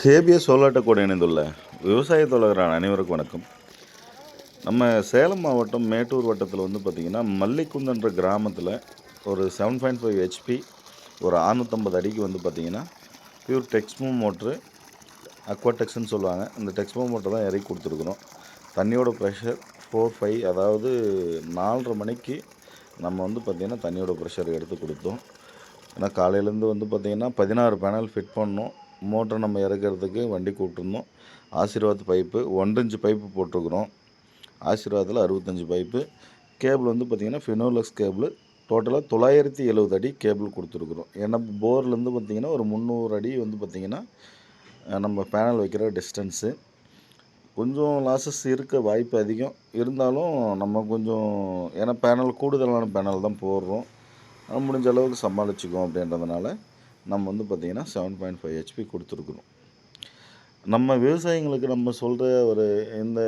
Habeas சோலாட்டக்கூட இணைந்துள்ள விவசாய தொழிலாளர் அனைவருக்கும் வணக்கம். நம்ம சேலம் மாவட்டம் மேட்டூர் வட்டத்தில் வந்து பார்த்திங்கன்னா மல்லிக்குந்தன்ற கிராமத்தில் ஒரு செவன் பாயிண்ட் ஃபைவ் ஹெச்பி ஒரு அறுநூற்றம்பது அடிக்கு வந்து பார்த்திங்கன்னா பியூர் டெக்ஸ்மோ மோட்ரு அக்வாடெக்ஸ்ன்னு சொல்லுவாங்க. அந்த டெக்ஸ்மோ மோட்டர் தான் இறக்கி கொடுத்துருக்குறோம். தண்ணியோட ப்ரெஷர் ஃபோர் ஃபைவ் அதாவது நாலரை மணிக்கு நம்ம வந்து பார்த்திங்கன்னா தண்ணியோட ப்ரெஷர் எடுத்து கொடுத்தோம். ஏன்னா காலையிலேருந்து வந்து பார்த்திங்கன்னா பதினாறு பேனல் ஃபிட் பண்ணோம். மோட்டர் நம்ம இறக்கிறதுக்கு வண்டி கூப்பிட்டுருந்தோம். ஆசீர்வாத் பைப்பு ஒன்றஞ்சு பைப்பு போட்டிருக்குறோம். ஆசீர்வாதில் அறுபத்தஞ்சு பைப்பு. கேபிள் வந்து பார்த்திங்கன்னா ஃபினோலக்ஸ் கேபிள். டோட்டலாக தொள்ளாயிரத்தி எழுபது அடி கேபிள் கொடுத்துருக்குறோம். ஏன்னா போர்லேருந்து பார்த்திங்கன்னா ஒரு முந்நூறு அடி வந்து பார்த்திங்கன்னா நம்ம பேனல் வைக்கிற டிஸ்டன்ஸு கொஞ்சம் லாசஸ் இருக்க வாய்ப்பு அதிகம். இருந்தாலும் நம்ம கொஞ்சம் ஏன்னா பேனல் கூடுதலான பேனல் தான் போடுறோம். முடிஞ்ச அளவுக்கு சமாளிச்சுக்குவோம் அப்படின்றதுனால. நம்ம வந்து பார்த்திங்கன்னா செவன் பாயிண்ட் ஃபைவ் ஹெச்பி கொடுத்துருக்குறோம். நம்ம விவசாயிங்களுக்கு நம்ம சொல்கிற ஒரு இந்த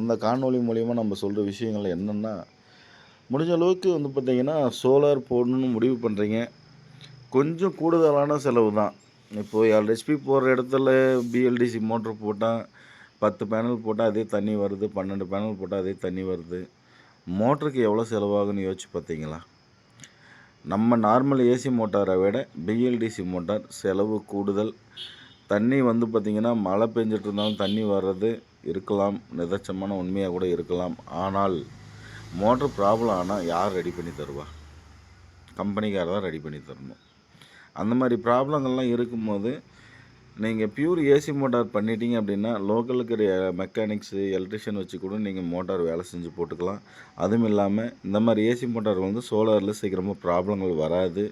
இந்த காணொலி மூலிமா நம்ம சொல்கிற விஷயங்கள் என்னென்னா முடிஞ்ச அளவுக்கு வந்து பார்த்திங்கன்னா சோலார் போடணும்னு முடிவு பண்ணுறீங்க கொஞ்சம் கூடுதலான செலவு தான். இப்போது ஏழு ஹெச்பி போடுற இடத்துல பிஎல்டிசி மோட்ரு போட்டால் பத்து பேனல் போட்டால் அதே தண்ணி வருது பன்னெண்டு பேனல் போட்டால் அதே தண்ணி வருது. மோட்டருக்கு எவ்வளோ செலவாகுன்னு யோசிச்சு பார்த்தீங்களா நம்ம நார்மல் ஏசி மோட்டாரை விட பிஎல்டிசி மோட்டார் செலவு கூடுதல். தண்ணி வந்து பார்த்திங்கன்னா மழை பெஞ்சிட்டு இருந்தாலும் தண்ணி வர்றது இருக்கலாம். நிதர்சனமான உண்மையாக கூட இருக்கலாம். ஆனால் மோட்ரு ப்ராப்ளம் ஆனால் யார் ரெடி பண்ணி தருவா? கம்பெனிக்கார தான் ரெடி பண்ணி தரணும். அந்த மாதிரி ப்ராப்ளங்கள்லாம் இருக்கும்போது நீங்கள் பியூர் ஏசி மோட்டார் பண்ணிட்டீங்க அப்படின்னா லோக்கலுக்கு மெக்கானிக்ஸு எலக்ட்ரிஷியன் வச்சு கூட நீங்கள் மோட்டார் வேலை செஞ்சு போட்டுக்கலாம். அதுவும் இல்லாமல் இந்த மாதிரி ஏசி மோட்டார் வந்து சோலாரில் சீக்கிரமாக ப்ராப்ளங்கள் வராது.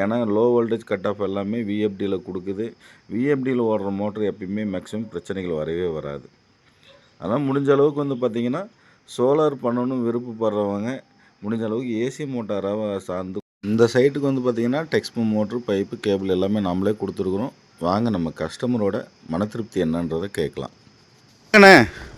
ஏன்னா லோ வோல்டேஜ் கட் ஆஃப் எல்லாமே விஎஃப்டியில் கொடுக்குது. விஎஃப்டியில் ஓடுற மோட்டர் எப்பயுமே மேக்ஸிமம் பிரச்சனைகள் வரவே வராது. அதனால் முடிஞ்ச அளவுக்கு வந்து பார்த்திங்கன்னா சோலார் பண்ணணும் விருப்பப்படுறவங்க முடிஞ்ச அளவுக்கு ஏசி மோட்டாராக சார்ந்து இந்த சைட்டுக்கு வந்து பார்த்திங்கன்னா டெக்ஸ்மோ மோட்ரு பைப்பு கேபிள் எல்லாமே நம்மளே கொடுத்துருக்குறோம். வாங்க நம்ம கஸ்டமரோட மன திருப்தி என்னன்றதை கேட்கலாம். அண்ணே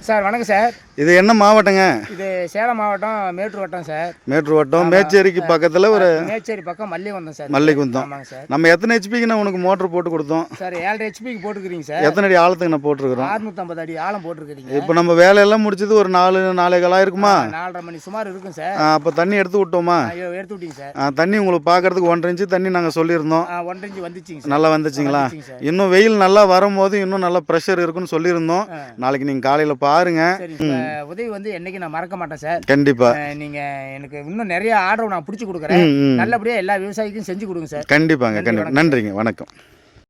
சார் வணக்கம் சார். இது என்ன மாவட்டங்க? இது சேலம் மாவட்டம் மேட்டூர் வட்டம் சார். மேட்டூர் வட்டம் மேச்சேரிக்கு பக்கத்தில் ஒரு மேச்சேரி பக்கம் மல்லிகுந்தம் சார். மல்லிகுந்தம். சார். நம்ம எத்தனை ஹெச்பிக்குண்ணா உனக்கு மோட்ரு போட்டு கொடுத்தோம்? சார் ஏழரை ஹெச்பிக்கு போட்டுக்கிறீங்க சார். எத்தனை அடி ஆழத்துக்கு நான் போட்டிருக்கிறோம்? அறுநூத்தம்பது அடி ஆழம் போட்டிருக்கிறீங்க. இப்போ நம்ம வேலையெல்லாம் முடிச்சது ஒரு நாலு நாலே காலம் இருக்குமா நாலரை மணி சுமார் இருக்கும் சார். அப்போ தண்ணி எடுத்து விட்டோமா? எடுத்து விட்டீங்க சார். தண்ணி உங்களுக்கு பார்க்கறதுக்கு ஒன்றரை இன்ச்சு தண்ணி நாங்கள் சொல்லியிருந்தோம். ஒன்றரை இன்ச்சு வந்துச்சுங்க நல்லா வந்துச்சுங்களா? இன்னும் வெயில் நல்லா வரும்போது இன்னும் நல்லா ப்ரெஷர் இருக்குன்னு சொல்லியிருந்தோம். நாளைக்கு நீங்கள் காலையில் பாருங்க. உதவி வந்து என்னைக்கு நான் மறக்க மாட்டேன் சார். கண்டிப்பாக அஹ், நீங்க எனக்கு இன்னும் நிறைய ஆர்டர் நான் பிடிச்சி கொடுக்குறேன். நல்லபடியா எல்லா விவசாயிக்கும் செஞ்சு கொடுங்க சார். கண்டிப்பாங்க வணக்கம். நன்றிங்க வணக்கம்.